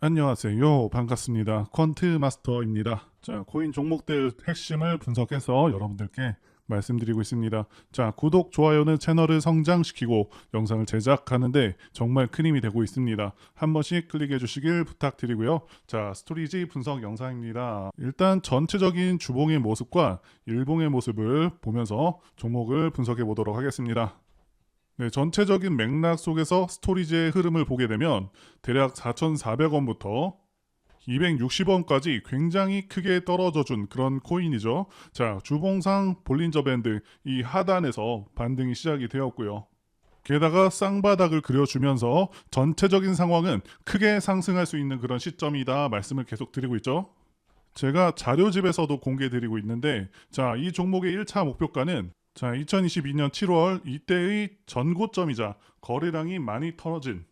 안녕하세요. 반갑습니다. 퀀트 마스터입니다. 자, 코인 종목들 핵심을 분석해서 여러분들께 말씀드리고 있습니다. 자, 구독, 좋아요는 채널을 성장시키고 영상을 제작하는데 정말 큰 힘이 되고 있습니다. 한 번씩 클릭해 주시길 부탁드리고요. 자, 스토리지 분석 영상입니다. 일단 전체적인 주봉의 모습과 일봉의 모습을 보면서 종목을 분석해 보도록 하겠습니다. 네, 전체적인 맥락 속에서 스토리지의 흐름을 보게 되면 대략 4,400원부터 260원까지 굉장히 크게 떨어져 준 그런 코인이죠. 자, 주봉상 볼린저 밴드 이 하단에서 반등이 시작이 되었고요. 게다가 쌍바닥을 그려주면서 전체적인 상황은 크게 상승할 수 있는 그런 시점이다 말씀을 계속 드리고 있죠. 제가 자료집에서도 공개 드리고 있는데 자, 이 종목의 1차 목표가는 자, 2022년 7월 이때의 전고점이자 거래량이 많이 털어진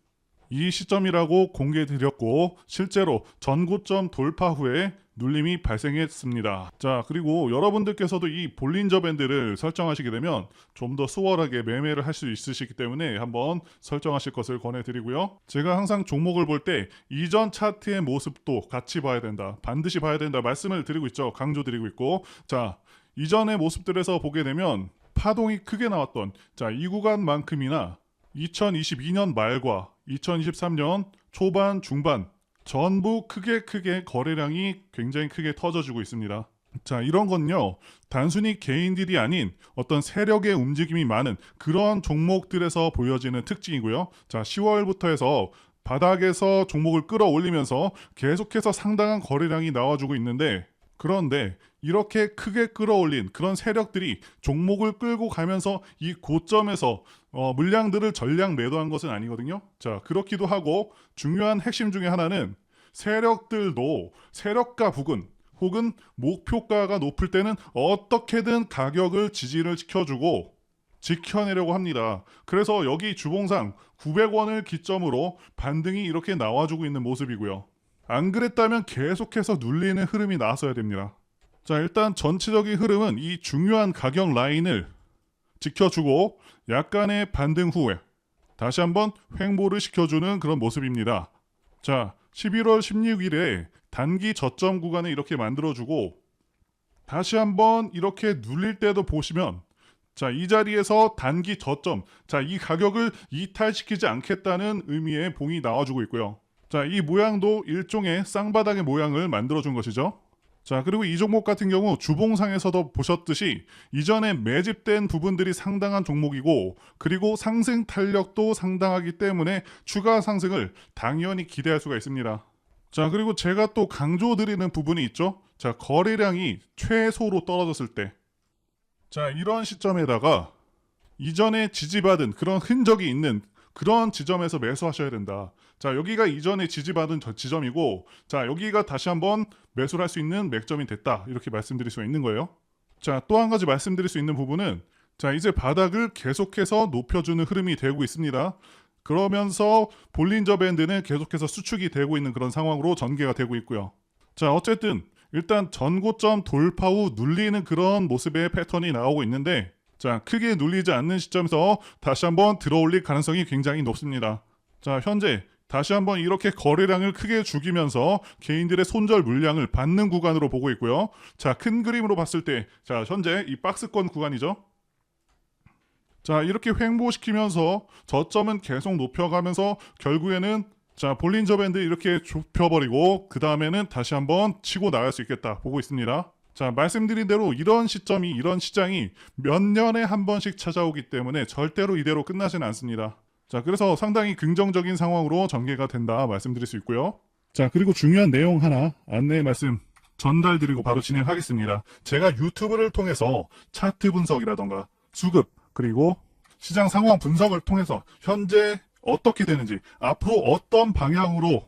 이 시점이라고 공개 드렸고 실제로 전고점 돌파 후에 눌림이 발생했습니다. 자, 그리고 여러분들께서도 이 볼린저 밴드를 설정하시게 되면 좀 더 수월하게 매매를 할 수 있으시기 때문에 한번 설정하실 것을 권해드리고요. 제가 항상 종목을 볼 때 이전 차트의 모습도 같이 봐야 된다. 반드시 봐야 된다. 말씀을 드리고 있죠. 강조드리고 있고. 자, 이전의 모습들에서 보게 되면 파동이 크게 나왔던 자, 이 구간만큼이나 2022년 말과 2023년 초반, 중반 전부 크게 크게 거래량이 굉장히 크게 터져주고 있습니다. 자, 이런 건요, 단순히 개인들이 아닌 어떤 세력의 움직임이 많은 그런 종목들에서 보여지는 특징이고요. 자, 10월부터 해서 바닥에서 종목을 끌어올리면서 계속해서 상당한 거래량이 나와주고 있는데, 그런데 이렇게 크게 끌어올린 그런 세력들이 종목을 끌고 가면서 이 고점에서 어, 물량들을 전량 매도한 것은 아니거든요. 자, 그렇기도 하고 중요한 핵심 중에 하나는 세력들도 세력가 부근 혹은 목표가가 높을 때는 어떻게든 가격을 지지를 지켜주고 지켜내려고 합니다. 그래서 여기 주봉상 900원을 기점으로 반등이 이렇게 나와주고 있는 모습이고요. 안 그랬다면 계속해서 눌리는 흐름이 나왔어야 됩니다. 자, 일단 전체적인 흐름은 이 중요한 가격 라인을 지켜주고 약간의 반등 후에 다시 한번 횡보를 시켜주는 그런 모습입니다. 자, 11월 16일에 단기 저점 구간을 이렇게 만들어주고 다시 한번 이렇게 눌릴 때도 보시면 자, 이 자리에서 단기 저점, 자, 이 가격을 이탈시키지 않겠다는 의미의 봉이 나와주고 있고요. 자, 이 모양도 일종의 쌍바닥의 모양을 만들어준 것이죠. 자, 그리고 이 종목 같은 경우 주봉상에서도 보셨듯이 이전에 매집된 부분들이 상당한 종목이고 그리고 상승 탄력도 상당하기 때문에 추가 상승을 당연히 기대할 수가 있습니다. 자, 그리고 제가 또 강조드리는 부분이 있죠. 자, 거래량이 최소로 떨어졌을 때. 자, 이런 시점에다가 이전에 지지받은 그런 흔적이 있는 그런 지점에서 매수하셔야 된다. 자, 여기가 이전에 지지받은 저 지점이고, 자, 여기가 다시 한번 매수를 할 수 있는 맥점이 됐다. 이렇게 말씀드릴 수 있는 거예요. 자, 또 한 가지 말씀드릴 수 있는 부분은, 자, 이제 바닥을 계속해서 높여주는 흐름이 되고 있습니다. 그러면서 볼린저 밴드는 계속해서 수축이 되고 있는 그런 상황으로 전개가 되고 있고요. 자, 어쨌든 일단 전고점 돌파 후 눌리는 그런 모습의 패턴이 나오고 있는데, 자, 크게 눌리지 않는 시점에서 다시 한번 들어올릴 가능성이 굉장히 높습니다. 자, 현재 다시 한번 이렇게 거래량을 크게 죽이면서 개인들의 손절 물량을 받는 구간으로 보고 있고요. 자, 큰 그림으로 봤을 때, 자, 현재 이 박스권 구간이죠. 자, 이렇게 횡보시키면서 저점은 계속 높여가면서 결국에는 자, 볼린저 밴드 이렇게 좁혀버리고 그 다음에는 다시 한번 치고 나갈 수 있겠다 보고 있습니다. 자, 말씀드린 대로 이런 시점이, 이런 시장이 몇 년에 한 번씩 찾아오기 때문에 절대로 이대로 끝나지는 않습니다. 자, 그래서 상당히 긍정적인 상황으로 전개가 된다 말씀드릴 수 있고요. 자, 그리고 중요한 내용 하나 안내 말씀 전달드리고 바로 진행하겠습니다. 제가 유튜브를 통해서 차트 분석이라던가 수급, 그리고 시장 상황 분석을 통해서 현재 어떻게 되는지, 앞으로 어떤 방향으로